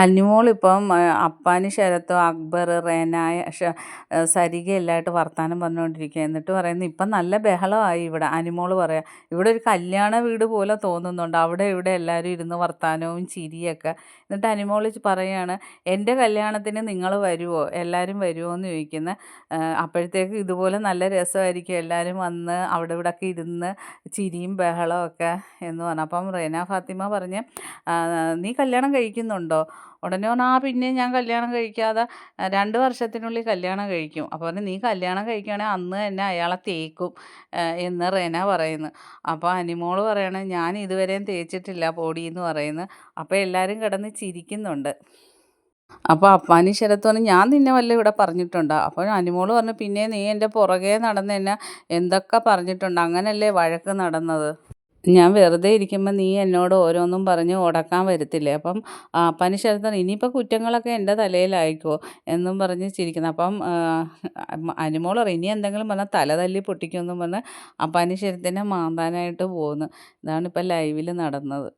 അനുമോളിപ്പം അപ്പാനി ശരത്തോ അക്ബർ റേനായ സരിക എല്ലാമായിട്ട് വർത്തമാനം പറഞ്ഞുകൊണ്ടിരിക്കുക എന്നിട്ട് പറയുന്നു ഇപ്പം നല്ല ബഹളമായി ഇവിടെ. അനിമോൾ പറയാം ഇവിടെ ഒരു കല്യാണ വീട് പോലെ തോന്നുന്നുണ്ട്. അവിടെ ഇവിടെ എല്ലാവരും ഇരുന്ന് വർത്തമാനവും ചിരിയൊക്കെ. എന്നിട്ട് അനിമോൾ പറയുകയാണ് എന്റെ കല്യാണത്തിന് നിങ്ങൾ വരുമോ എല്ലാവരും വരുമോ എന്ന് ചോദിക്കുന്നത് അപ്പോഴത്തേക്ക് ഇതുപോലെ നല്ല രസമായിരിക്കും. എല്ലാവരും വന്ന് അവിടെ ഇവിടെ ഒക്കെ ഇരുന്ന് ചിരിയും ബഹളമൊക്കെ എന്ന് പറഞ്ഞു. അപ്പം റേന ഫാത്തിമ പറഞ്ഞ് നീ കല്യാണം കഴിക്കുന്നുണ്ടോ? ഉടനെ പറഞ്ഞു ആ പിന്നെ ഞാൻ കല്യാണം കഴിക്കാതെ രണ്ട് വർഷത്തിനുള്ളിൽ കല്യാണം കഴിക്കും. അപ്പോൾ പറഞ്ഞു നീ കല്യാണം കഴിക്കുകയാണെങ്കിൽ അന്ന് തന്നെ അയാളെ തേക്കും എന്ന് റെന പറയുന്നു. അപ്പോൾ അനിമോൾ പറയണ ഞാൻ ഇതുവരെയും തേച്ചിട്ടില്ല പൊടി എന്ന് പറയുന്നു. അപ്പോൾ എല്ലാവരും കിടന്ന് ചിരിക്കുന്നുണ്ട്. അപ്പോൾ അപ്പാനി ശരത്ത് പറഞ്ഞു ഞാൻ നിന്നെ വല്ല ഇവിടെ പറഞ്ഞിട്ടുണ്ടോ? അപ്പോൾ അനിമോൾ പറഞ്ഞു പിന്നെ നീ എന്റെ പുറകെ നടന്ന് എന്നെ എന്തൊക്കെ പറഞ്ഞിട്ടുണ്ട്? അങ്ങനല്ലേ വഴക്ക് നടന്നത്? ഞാൻ വെറുതെ ഇരിക്കുമ്പോൾ നീ എന്നോട് ഓരോന്നും പറഞ്ഞ് ഉടക്കാൻ വരത്തില്ലേ? അപ്പം അപ്പന് ശരത്തർ ഇനിയിപ്പോൾ കുറ്റങ്ങളൊക്കെ എന്റെ തലയിലായിക്കോ എന്നും പറഞ്ഞ് ചിരിക്കുന്നു. അപ്പം അനുമോൾ ഇനി എന്തെങ്കിലും പറഞ്ഞാൽ തല തല്ലി പൊട്ടിക്കുമെന്നും പറഞ്ഞ് അപ്പാനി ശരത്തിനെ മാന്താനായിട്ട് പോകുന്നു. ഇതാണ് ഇപ്പം ലൈവിൽ നടന്നത്.